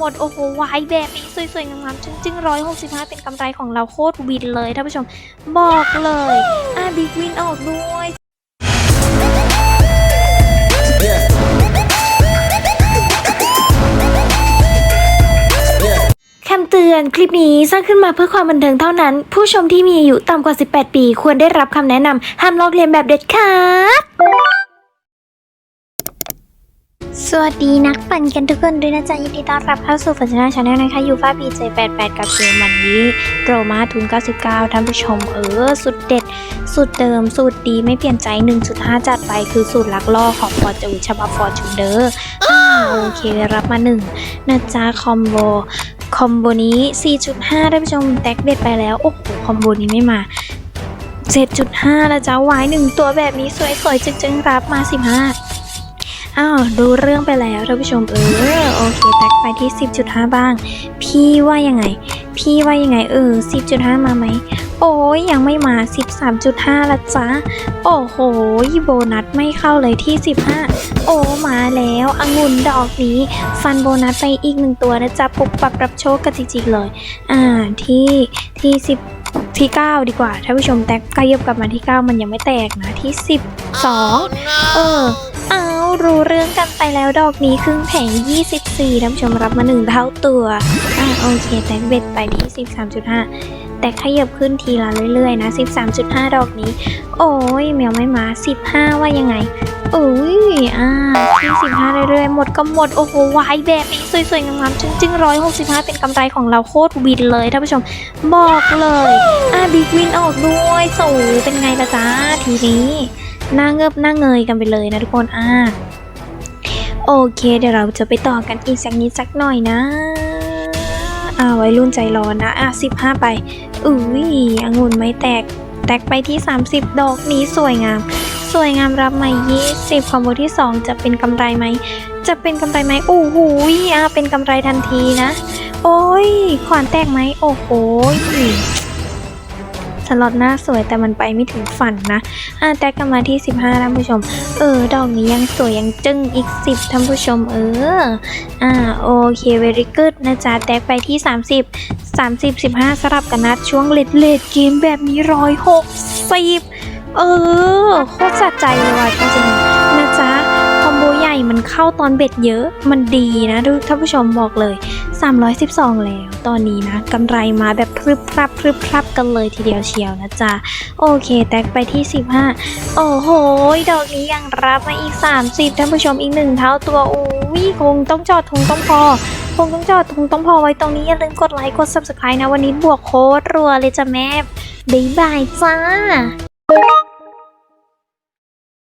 หมดโอ้โหวายแบบนี้สวยๆงามๆจึ้งๆร้อยหกสิบห้าเป็นกำไรของเราโคตรวินเลยท่านผู้ชม บอกเลยอะบิ๊กวินออกด้วยคำเตือนคลิปนี้สร้างขึ้นมาเพื่อความบันเทิงเท่านั้น ผู้ชมที่มีอายุต่ำกว่า 18 ปี ควรได้รับคำแนะนำห้ามลอกเลียนแบบเด็ดขาด วัสดีนักปั่นกันทุกคนด้วยนะจ๊ะยินดีต้อนรับเข้าสู่ฝันชนะชาแนลนะคะอยู่ฟ้าปีเจ88กับเกมวันนี้โรมาทุน 99 ท่านผู้ชมเออสุดเด็ด สุดเดิม สูตรดีไม่เปลี่ยนใจ 1.5 จัดไปคือสูตรลักล่อของฟอร์จูนฉบับฟอร์จูนเดอร์อ่าโอเครับมา 1นะจ๊ะคอมโบคอมโบนี้ 4.5ท่านผู้ชมแตกเด็ดไปแล้ว โอ้โหคอมโบนี้ไม่มา7.5แล้วจ้าวายหนึ่งตัวแบบนี้สวยๆจึงๆรับมา 15 อ้าวดูเรื่องไปแล้วท่านผู้ชมเออโอเคแตกไปที่ 10.5 บ้าง พี่ว่ายังไง พี่ว่ายังไงเออ 10.5 มาไหม โอ้ยยังไม่มา 13.5 ละจ้าโอ้โหโบนัสไม่เข้าเลยที่ 15 โอ้มาแล้วองุ่นดอกนี้ ฟันโบนัสไปอีกหนึ่งตัวนะจ๊ะปุบปับรับโชคกันจริงๆเลย อ่าที่ที่ 10ที่ 9 ดีกว่าท่านผู้ชมแตกขยับกลับมาที่ 9 มันยังไม่แตกนะที่ 12 เออ เอารู้เรื่องกันไปแล้วดอกนี้ครึ่งแผง 24ท่านผู้ชมรับมาหนึ่งเท่าตัวอะโอเคแตกเบ็ดไปที่ 13.5 แต่ขยับขึ้นทีละเรื่อยๆนะ 13.5 ดอกนี้ โอ้ยแมวไม่มา 15 ว่ายังไงอุ้ยอ่าที่15เรื่อยๆ หมดก็หมด โอ้โหวายแบบนี้สวยๆ งามๆจึ้งๆร้อยหกสิบห้าเป็นกำไรของเราโคตรวินเลยท่านผู้ชม บอกเลย อ่าบิ๊กวินออกด้วยสูเป็นไงล่ะจ้าทีนี้ หน้าเงือบหน้าเงยกันไปเลยนะทุกคนอ่าโอเค เดี๋ยวเราจะไปต่อกันอีกสักนิดสักหน่อยนะอ่าไว้รุ่นใจร้อนนะอะสิบห้าไปอุ้ยองุ่นไม่แตก แตกไปที่ 30 ดอกนี้สวยงาม สวยงามรับมา20คอมโบที่ 2 จะเป็นกำไรไหม จะเป็นกำไรไหมโอ้โหอะเป็นกำไรทันทีนะ โอ้ยขวานแตกไหมโอ้โห สล็อตหน้าสวยแต่มันไปไม่ถึงฝันนะอะแตกกันมาที่ 15ท่านผู้ชม เออ ดอกนี้ยังสวยยังจึ้งอีก 10ท่านผู้ชม เออ อ่าโอเค very good นะจ๊ะแตกไปที่ 30 30 15สลับกันนัดช่วงเลดเลดเกมแบบนี้ร้อยหกสิบเออ โคตรสะใจเลยว่ะจริงๆนะจ๊ะคอมโบใหญ่มันเข้าตอนเบ็ดเยอะมันดีนะทุกท่านผู้ชมบอกเลย312 แล้ว ตอนนี้นะกำไรมาแบบพรึบพรับพรึบพรับกันเลยทีเดียวเชียวนะจ๊ะ โอเค แตกไปที่ 15 โอ้โห ดอกนี้ยังรับมาอีก 30 ท่านผู้ชมอีกหนึ่งเท่าตัวอุ้ยคงต้องจอดคงต้องพอคงต้องจอดคงต้องพอไว้ตรงนี้อย่าลืมกดไลค์กด subscribe นะวันนี้บวกโค้ดรัวเลยจ้ะแม่บ๊ายบายจ้า